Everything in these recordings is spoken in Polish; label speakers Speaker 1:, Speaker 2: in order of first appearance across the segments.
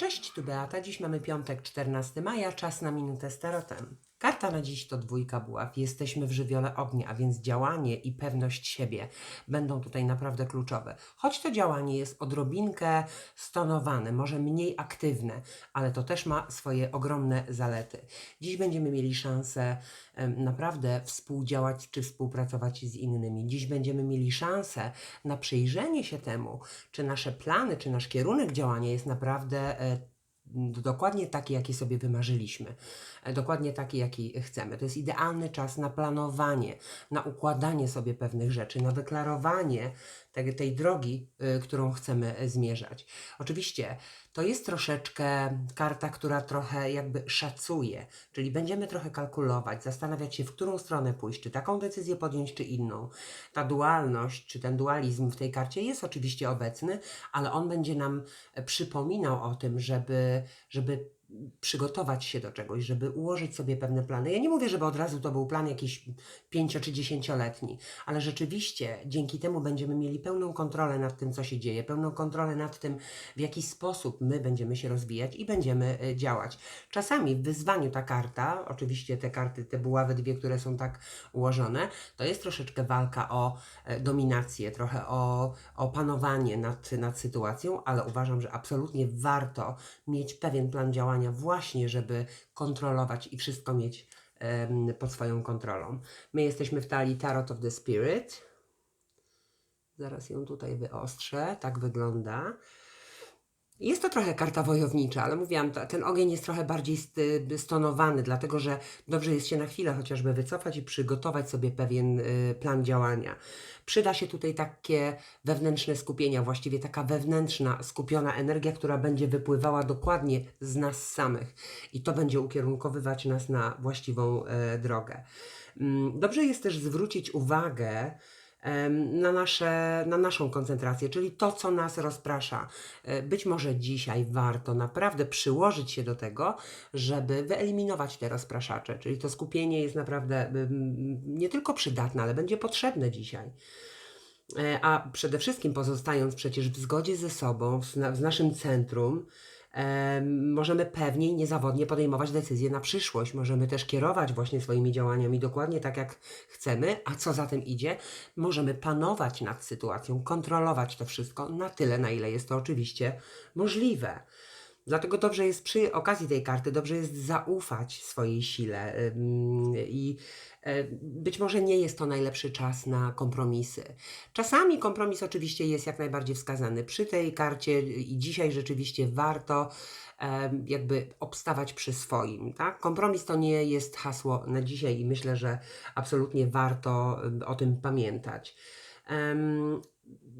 Speaker 1: Cześć, tu Beata. Dziś mamy piątek, 14 maja, czas na minutę z tarotem. Karta na dziś to dwójka buław. Jesteśmy w żywiole ognia, a więc działanie i pewność siebie będą tutaj naprawdę kluczowe. Choć to działanie jest odrobinkę stonowane, może mniej aktywne, ale to też ma swoje ogromne zalety. Dziś będziemy mieli szansę naprawdę współdziałać czy współpracować z innymi. Dziś będziemy mieli szansę na przyjrzenie się temu, czy nasze plany, czy nasz kierunek działania jest naprawdę e, dokładnie taki, jaki sobie wymarzyliśmy, E, dokładnie taki, jaki chcemy. To jest idealny czas na planowanie, na układanie sobie pewnych rzeczy, na wyklarowanie tej, tej drogi, y, którą chcemy y, zmierzać. Oczywiście to jest troszeczkę karta, która trochę jakby szacuje, czyli będziemy trochę kalkulować, zastanawiać się, w którą stronę pójść, czy taką decyzję podjąć, czy inną. Ta dualność, czy ten dualizm w tej karcie jest oczywiście obecny, ale on będzie nam e, przypominał o tym, żeby, żeby przygotować się do czegoś, żeby ułożyć sobie pewne plany. Ja nie mówię, żeby od razu to był plan jakiś pięcio czy dziesięcioletni, ale rzeczywiście dzięki temu będziemy mieli pełną kontrolę nad tym, co się dzieje, pełną kontrolę nad tym, w jaki sposób my będziemy się rozwijać i będziemy e, działać. Czasami w wyzwaniu ta karta, oczywiście te karty, te buławy dwie, które są tak ułożone, to jest troszeczkę walka o e, dominację, trochę o, o panowanie nad, nad sytuacją, ale uważam, że absolutnie warto mieć pewien plan działania właśnie, żeby kontrolować i wszystko mieć pod swoją kontrolą. My jesteśmy w talii Tarot of the Spirit. Zaraz ją tutaj wyostrzę. Tak wygląda. Jest to trochę karta wojownicza, ale mówiłam, ten ogień jest trochę bardziej st- stonowany, dlatego że dobrze jest się na chwilę chociażby wycofać i przygotować sobie pewien y, plan działania. Przyda się tutaj takie wewnętrzne skupienia, właściwie taka wewnętrzna, skupiona energia, która będzie wypływała dokładnie z nas samych i to będzie ukierunkowywać nas na właściwą e, drogę. Mm, Dobrze jest też zwrócić uwagę, na, nasze, na naszą koncentrację, czyli to, co nas rozprasza. E, Być może dzisiaj warto naprawdę przyłożyć się do tego, żeby wyeliminować te rozpraszacze, czyli to skupienie jest naprawdę nie tylko przydatne, ale będzie potrzebne dzisiaj. E, A przede wszystkim pozostając przecież w zgodzie ze sobą, w naszym centrum, em, możemy pewniej, niezawodnie podejmować decyzje na przyszłość. Możemy też kierować właśnie swoimi działaniami dokładnie tak, jak chcemy, a co za tym idzie, możemy panować nad sytuacją, kontrolować to wszystko na tyle, na ile jest to oczywiście możliwe. Dlatego dobrze jest przy okazji tej karty, dobrze jest zaufać swojej sile i e, być może nie jest to najlepszy czas na kompromisy. Czasami kompromis oczywiście jest jak najbardziej wskazany. Przy tej karcie i dzisiaj rzeczywiście warto em, jakby obstawać przy swoim. Tak? Kompromis to nie jest hasło na dzisiaj i myślę, że absolutnie warto o tym pamiętać.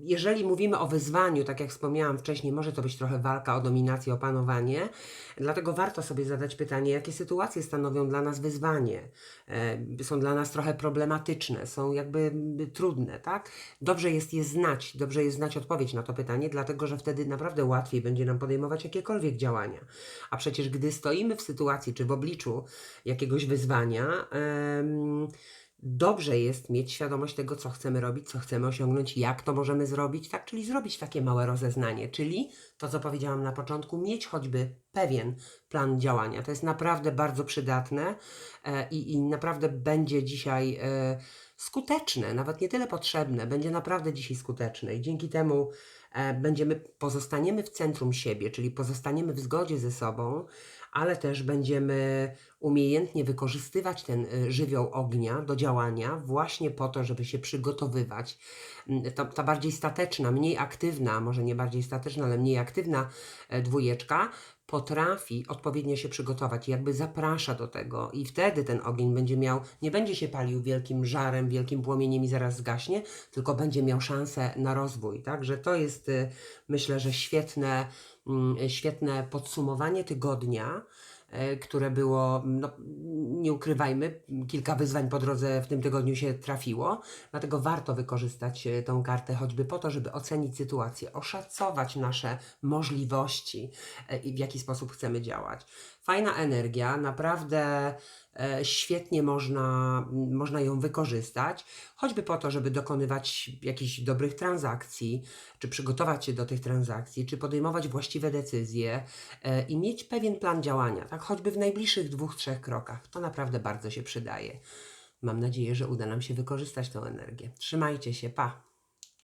Speaker 1: Jeżeli mówimy o wyzwaniu, tak jak wspomniałam wcześniej, może to być trochę walka o dominację, o panowanie, dlatego warto sobie zadać pytanie, jakie sytuacje stanowią dla nas wyzwanie, e, są dla nas trochę problematyczne, są jakby trudne, tak? Dobrze jest je znać, dobrze jest znać odpowiedź na to pytanie, dlatego że wtedy naprawdę łatwiej będzie nam podejmować jakiekolwiek działania. A przecież gdy stoimy w sytuacji czy w obliczu jakiegoś wyzwania, Dobrze jest mieć świadomość tego, co chcemy robić, co chcemy osiągnąć, jak to możemy zrobić, tak? Czyli zrobić takie małe rozeznanie, czyli to, co powiedziałam na początku, mieć choćby pewien plan działania. To jest naprawdę bardzo przydatne e, i, i naprawdę będzie dzisiaj e, skuteczne, nawet nie tyle potrzebne, będzie naprawdę dzisiaj skuteczne i dzięki temu e, będziemy, pozostaniemy w centrum siebie, czyli pozostaniemy w zgodzie ze sobą, ale też będziemy umiejętnie wykorzystywać ten y, żywioł ognia do działania właśnie po to, żeby się przygotowywać. Mm, Ta, ta bardziej stateczna, mniej aktywna, może nie bardziej stateczna, ale mniej aktywna e, dwójeczka potrafi odpowiednio się przygotować, jakby zaprasza do tego i wtedy ten ogień będzie miał, nie będzie się palił wielkim żarem, wielkim płomieniem i zaraz zgaśnie, tylko będzie miał szansę na rozwój. Także to jest y, myślę, że świetne, świetne podsumowanie tygodnia. e, które było, no, nie ukrywajmy, kilka wyzwań po drodze w tym tygodniu się trafiło, dlatego warto wykorzystać e, tą kartę choćby po to, żeby ocenić sytuację, oszacować nasze możliwości e, i w jaki sposób chcemy działać. Fajna energia, naprawdę e, świetnie można, można ją wykorzystać, choćby po to, żeby dokonywać jakichś dobrych transakcji, czy przygotować się do tych transakcji, czy podejmować właściwe decyzje e, i mieć pewien plan działania, tak choćby w najbliższych dwóch, trzech krokach. To naprawdę bardzo się przydaje. Mam nadzieję, że uda nam się wykorzystać tę energię. Trzymajcie się, pa!